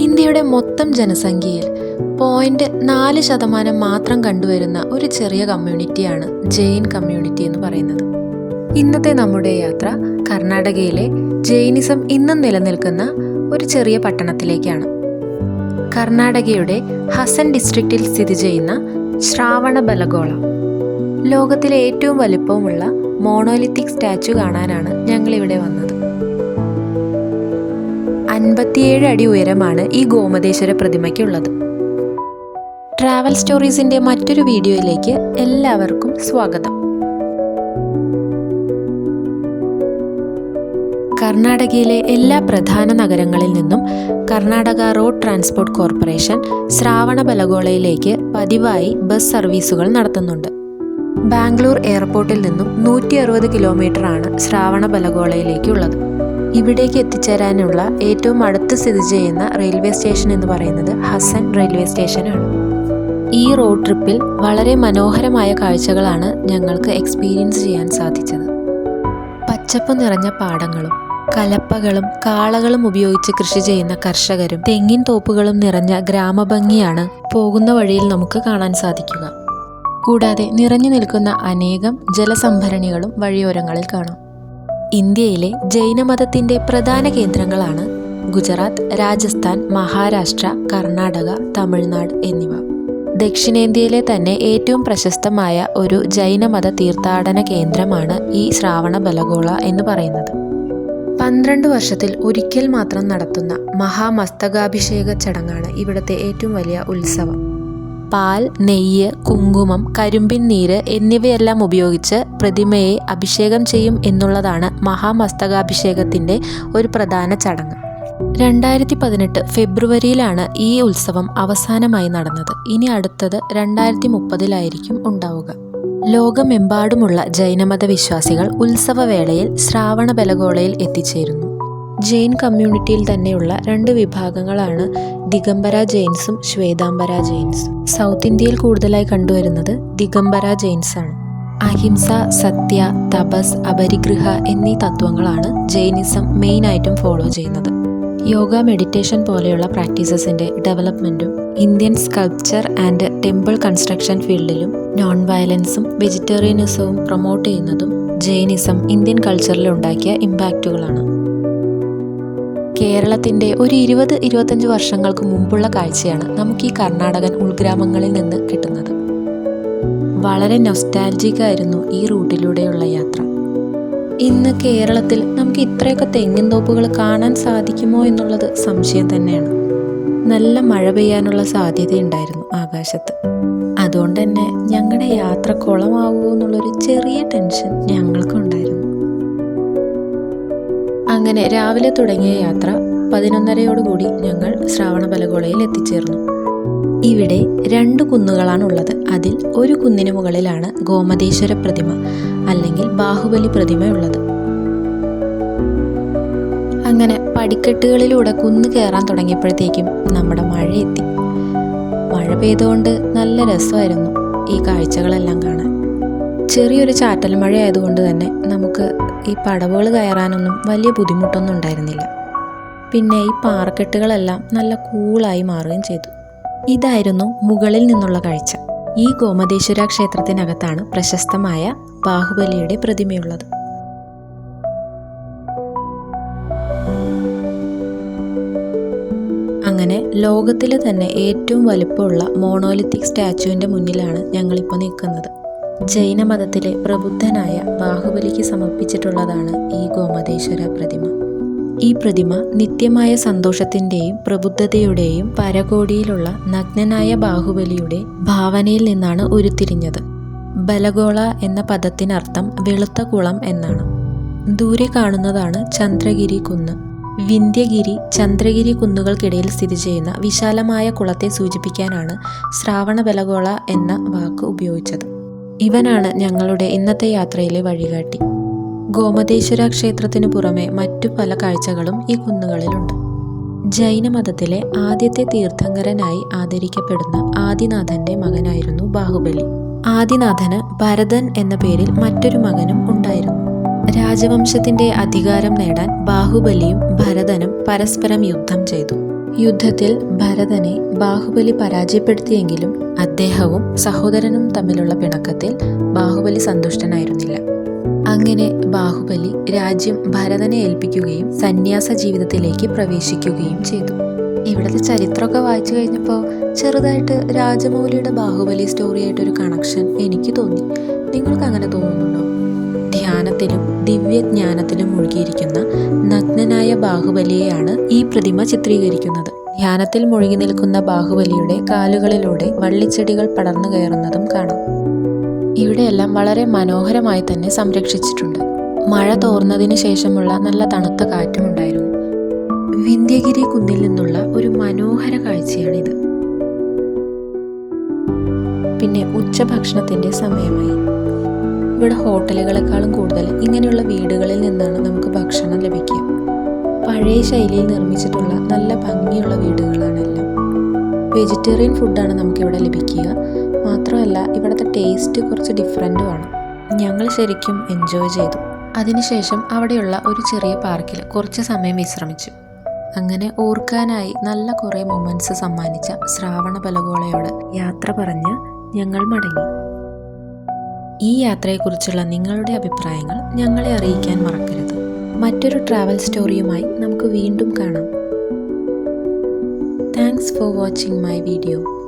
ഇന്ത്യയുടെ മൊത്തം ജനസംഖ്യയിൽ പോയിന്റ് നാല് ശതമാനം മാത്രം കണ്ടുവരുന്ന ഒരു ചെറിയ കമ്മ്യൂണിറ്റിയാണ് ജെയിൻ കമ്മ്യൂണിറ്റി എന്ന് പറയുന്നത്. ഇന്നത്തെ നമ്മുടെ യാത്ര കർണാടകയിലെ ജെയിനിസം ഇന്നും നിലനിൽക്കുന്ന ഒരു ചെറിയ പട്ടണത്തിലേക്കാണ്. കർണാടകയുടെ ഹസൻ ഡിസ്ട്രിക്റ്റിൽ സ്ഥിതി ചെയ്യുന്ന ശ്രാവണ ബലഗോള. ലോകത്തിലെ ഏറ്റവും വലിപ്പമുള്ള മോണോലിത്തിക് സ്റ്റാച്ചു കാണാനാണ് ഞങ്ങളിവിടെ വന്നത്. അൻപത്തിയേഴ് അടി ഉയരമാണ് ഈ ഗോമതേശ്വര പ്രതിമയ്ക്കുള്ളത്. ട്രാവൽ സ്റ്റോറീസിന്റെ മറ്റൊരു വീഡിയോയിലേക്ക് എല്ലാവർക്കും സ്വാഗതം. കർണാടകയിലെ എല്ലാ പ്രധാന നഗരങ്ങളിൽ നിന്നും കർണാടക റോഡ് ട്രാൻസ്പോർട്ട് കോർപ്പറേഷൻ ശ്രാവണബലഗോളയിലേക്ക് പതിവായി ബസ് സർവീസുകൾ നടത്തുന്നുണ്ട്. ബാംഗ്ലൂർ എയർപോർട്ടിൽ നിന്നും നൂറ്റി അറുപത് ആണ് ശ്രാവണബലഗോളയിലേക്കുള്ളത് ഇവിടേക്ക് എത്തിച്ചേരാനുള്ള ഏറ്റവും അടുത്ത് സ്ഥിതി ചെയ്യുന്ന റെയിൽവേ സ്റ്റേഷൻ എന്ന് പറയുന്നത് ഹസൻ റെയിൽവേ സ്റ്റേഷനാണ്. ഈ റോഡ് ട്രിപ്പിൽ വളരെ മനോഹരമായ കാഴ്ചകളാണ് ഞങ്ങൾക്ക് എക്സ്പീരിയൻസ് ചെയ്യാൻ സാധിച്ചത്. പച്ചപ്പ് നിറഞ്ഞ പാടങ്ങളും കലപ്പകളും കാളകളും ഉപയോഗിച്ച് കൃഷി ചെയ്യുന്ന കർഷകരും തെങ്ങിൻ തോപ്പുകളും നിറഞ്ഞ ഗ്രാമഭംഗിയാണ് പോകുന്ന വഴിയിൽ നമുക്ക് കാണാൻ സാധിക്കുക. കൂടാതെ നിറഞ്ഞു നിൽക്കുന്ന അനേകം ജലസംഭരണികളും വഴിയോരങ്ങളിൽ കാണാം. ഇന്ത്യയിലെ ജൈനമതത്തിന്റെ പ്രധാന കേന്ദ്രങ്ങളാണ് ഗുജറാത്ത് രാജസ്ഥാൻ മഹാരാഷ്ട്ര കർണാടക തമിഴ്നാട് എന്നിവ. ദക്ഷിണേന്ത്യയിലെ തന്നെ ഏറ്റവും പ്രശസ്തമായ ഒരു ജൈനമത തീർത്ഥാടന കേന്ദ്രമാണ് ഈ ശ്രാവണ ബലഗോള എന്ന് പറയുന്നത്. പന്ത്രണ്ട് വർഷത്തിൽ ഒരിക്കൽ മാത്രം നടത്തുന്ന മഹാമസ്തകാഭിഷേക ചടങ്ങാണ് ഇവിടുത്തെ ഏറ്റവും വലിയ ഉത്സവം. പാൽ നെയ്യ് കുങ്കുമം കരിമ്പിൻ നീര് എന്നിവയെല്ലാം ഉപയോഗിച്ച് പ്രതിമയെ അഭിഷേകം ചെയ്യും എന്നുള്ളതാണ് മഹാമസ്തകാഭിഷേകത്തിന്റെ ഒരു പ്രധാന ചടങ്ങ്. രണ്ടായിരത്തി പതിനെട്ട് ഫെബ്രുവരിയിലാണ് ഈ ഉത്സവം അവസാനമായി നടന്നത്. ഇനി അടുത്തത് രണ്ടായിരത്തി മുപ്പതിലായിരിക്കും ഉണ്ടാവുക. ലോകമെമ്പാടുമുള്ള ജൈനമത വിശ്വാസികൾ ഉത്സവവേളയിൽ ശ്രാവണ ബലഗോളയിൽ എത്തിച്ചേരുന്നു. ജെയിൻ കമ്മ്യൂണിറ്റിയിൽ തന്നെയുള്ള രണ്ട് വിഭാഗങ്ങളാണ് ദിഗംബര ജെയിൻസും ശ്വേതാംബര ജെയിൻസും. സൗത്ത് ഇന്ത്യയിൽ കൂടുതലായി കണ്ടുവരുന്നത് ദിഗംബര ജെയിൻസാണ്. അഹിംസ സത്യ തപസ് അപരിഗ്രഹ എന്നീ തത്വങ്ങളാണ് ജൈനിസം മെയിനായിട്ടും ഫോളോ ചെയ്യുന്നത്. യോഗ മെഡിറ്റേഷൻ പോലെയുള്ള പ്രാക്ടീസസിന്റെ ഡെവലപ്മെന്റും Indian sculpture and temple construction ഫീൽഡിലും non വയലൻസും വെജിറ്റേറിയനിസവും പ്രൊമോട്ട് ചെയ്യുന്നതും ജെയിനിസം ഇന്ത്യൻ കൾച്ചറിൽ ഉണ്ടാക്കിയ ഇമ്പാക്റ്റുകളാണ്. കേരളത്തിന്റെ ഒരു ഇരുപത് ഇരുപത്തഞ്ച് വർഷങ്ങൾക്ക് മുമ്പുള്ള കാഴ്ചയാണ് നമുക്ക് ഈ കർണാടകൻ ഉൾഗ്രാമങ്ങളിൽ നിന്ന് കിട്ടുന്നത്. വളരെ നൊസ്റ്റാൽജിക്കായിരുന്നു ഈ റൂട്ടിലൂടെയുള്ള യാത്ര. ഇന്ന് കേരളത്തിൽ നമുക്ക് ഇത്രയൊക്കെ തെങ്ങിൻ തോപ്പുകൾ കാണാൻ സാധിക്കുമോ എന്നുള്ളത് സംശയം തന്നെയാണ്. നല്ല മഴ പെയ്യാനുള്ള സാധ്യതയുണ്ടായിരുന്നു ആകാശത്ത്. അതുകൊണ്ട് തന്നെ ഞങ്ങളുടെ യാത്ര കുളമാവുമോ എന്നുള്ളൊരു ചെറിയ ടെൻഷൻ ഞങ്ങൾക്കുണ്ടായിരുന്നു. അങ്ങനെ രാവിലെ തുടങ്ങിയ യാത്ര പതിനൊന്നരയോടുകൂടി ഞങ്ങൾ ശ്രാവണബലഗോളയിൽ എത്തിച്ചേർന്നു. ഇവിടെ രണ്ട് കുന്നുകളാണുള്ളത്. അതിൽ ഒരു കുന്നിന് മുകളിലാണ് ഗോമതേശ്വര പ്രതിമ അല്ലെങ്കിൽ ബാഹുബലി പ്രതിമയുള്ളത്. അങ്ങനെ പടിക്കെട്ടുകളിലൂടെ കുന്ന് കയറാൻ തുടങ്ങിയപ്പോഴത്തേക്കും നമ്മുടെ മഴ എത്തി മഴ പെയ്തുകൊണ്ട് നല്ല രസമായിരുന്നു ഈ കാഴ്ചകളെല്ലാം കാണാൻ. ചെറിയൊരു ചാറ്റൽ മഴ ആയതുകൊണ്ട് തന്നെ നമുക്ക് ഈ പടവുകൾ കയറാനൊന്നും വലിയ ബുദ്ധിമുട്ടൊന്നും ഉണ്ടായിരുന്നില്ല. പിന്നെ ഈ പാറക്കെട്ടുകളെല്ലാം നല്ല കൂളായി മാറുകയും ചെയ്തു. ഇതായിരുന്നു മുകളിൽ നിന്നുള്ള കാഴ്ച. ഈ ഗോമതേശ്വര ക്ഷേത്രത്തിനകത്താണ് പ്രശസ്തമായ ബാഹുബലിയുടെ പ്രതിമയുള്ളത്. അങ്ങനെ ലോകത്തിലെ തന്നെ ഏറ്റവും വലുപ്പമുള്ള മോണോലിത്തിക് സ്റ്റാച്ചുവിന്റെ മുന്നിലാണ് ഞങ്ങളിപ്പോൾ നിൽക്കുന്നത്. ജൈനമതത്തിലെ പ്രബുദ്ധനായ ബാഹുബലിക്ക് സമർപ്പിച്ചിട്ടുള്ളതാണ് ഈ ഗോമതേശ്വര പ്രതിമ. ഈ പ്രതിമ നിത്യമായ സന്തോഷത്തിന്റെയും പ്രബുദ്ധതയുടെയും പരകോടിയിലുള്ള നഗ്നനായ ബാഹുബലിയുടെ ഭാവനയിൽ നിന്നാണ് ഉരുത്തിരിഞ്ഞത്. ബലഗോള എന്ന പദത്തിനർത്ഥം വെളുത്ത കുളം എന്നാണ്. ദൂരെ കാണുന്നതാണ് ചന്ദ്രഗിരി കുന്ന്. വിന്ധ്യഗിരി ചന്ദ്രഗിരി കുന്നുകൾക്കിടയിൽ സ്ഥിതി ചെയ്യുന്ന വിശാലമായ കുളത്തെ സൂചിപ്പിക്കാനാണ് ശ്രാവണ ബലഗോള എന്ന വാക്ക് ഉപയോഗിച്ചത്. ഇവനാണ് ഞങ്ങളുടെ ഇന്നത്തെ യാത്രയിലെ വഴികാട്ടി. ഗോമതേശ്വര ക്ഷേത്രത്തിനു പുറമെ മറ്റു പല കാഴ്ചകളും ഈ കുന്നുകളിലുണ്ട്. ജൈനമതത്തിലെ ആദ്യത്തെ തീർത്ഥങ്കരനായി ആദരിക്കപ്പെടുന്ന ആദിനാഥന്റെ മകനായിരുന്നു ബാഹുബലി. ആദിനാഥന് ഭരതൻ എന്ന പേരിൽ മറ്റൊരു മകനും ഉണ്ടായിരുന്നു. രാജവംശത്തിന്റെ അധികാരം നേടാൻ ബാഹുബലിയും ഭരതനും പരസ്പരം യുദ്ധം ചെയ്തു. യുദ്ധത്തിൽ ഭരതനെ ബാഹുബലി പരാജയപ്പെടുത്തിയെങ്കിലും അദ്ദേഹവും സഹോദരനും തമ്മിലുള്ള പിണക്കത്തിൽ ബാഹുബലി സന്തുഷ്ടനായിരുന്നില്ല. അങ്ങനെ ബാഹുബലി രാജ്യം ഭരതനെ ഏൽപ്പിക്കുകയും സന്യാസ ജീവിതത്തിലേക്ക് പ്രവേശിക്കുകയും ചെയ്തു. ഇവിടുത്തെ ചരിത്രമൊക്കെ വായിച്ചു കഴിഞ്ഞപ്പോൾ ചെറുതായിട്ട് രാജമൗലിയുടെ ബാഹുബലി സ്റ്റോറിയായിട്ടൊരു കണക്ഷൻ എനിക്ക് തോന്നി. നിങ്ങൾക്ക് അങ്ങനെ തോന്നുന്നുണ്ടോ? ധ്യാനത്തിലും ദിവ്യജ്ഞാനത്തിലും മുഴുകിയിരിക്കുന്ന നഗ്നനായ ബാഹുബലിയെയാണ് ഈ പ്രതിമ ചിത്രീകരിക്കുന്നത്. ധ്യാനത്തിൽ മുഴുകി നിൽക്കുന്ന ബാഹുബലിയുടെ കാലുകളിലൂടെ വള്ളിച്ചെടികൾ പടർന്നു കയറുന്നതും കാണാം. ഇവിടെയെല്ലാം വളരെ മനോഹരമായി തന്നെ സംരക്ഷിച്ചിട്ടുണ്ട്. മഴ തോർന്നതിന് ശേഷമുള്ള നല്ല തണുത്ത കാറ്റും ഉണ്ടായിരുന്നു. വിന്ധ്യഗിരി കുന്നിൽ നിന്നുള്ള ഒരു മനോഹര കാഴ്ചയാണിത്. പിന്നെ ഉച്ചഭക്ഷണത്തിന്റെ സമയമായി. ഇവിടെ ഹോട്ടലുകളെക്കാളും കൂടുതൽ ഇങ്ങനെയുള്ള വീടുകളിൽ നിന്നാണ് നമുക്ക് ഭക്ഷണം ലഭിക്കുക. പഴയ ശൈലിയിൽ നിർമ്മിച്ചിട്ടുള്ള നല്ല ഭംഗിയുള്ള വീടുകളാണെല്ലാം. വെജിറ്റേറിയൻ ഫുഡാണ് നമുക്കിവിടെ ലഭിക്കുക. മാത്രമല്ല ഇവിടുത്തെ ടേസ്റ്റ് കുറച്ച് ഡിഫറെന്റുമാണ് ഞങ്ങൾ ശരിക്കും എൻജോയ് ചെയ്തു. അതിനുശേഷം അവിടെയുള്ള ഒരു ചെറിയ പാർക്കിൽ കുറച്ച് സമയം വിശ്രമിച്ചു. അങ്ങനെ ഓർക്കാനായി നല്ല കുറേ മൊമെന്റ്സ് സമ്മാനിച്ച ശ്രാവണ ബലഗോളയോട് യാത്ര പറഞ്ഞ് ഞങ്ങൾ മടങ്ങി. ഈ യാത്രയെക്കുറിച്ചുള്ള നിങ്ങളുടെ അഭിപ്രായങ്ങൾ ഞങ്ങളെ അറിയിക്കാൻ മറക്കരുത്. മറ്റൊരു ട്രാവൽ സ്റ്റോറിയുമായി നമുക്ക് വീണ്ടും കാണാം. Thanks for watching my video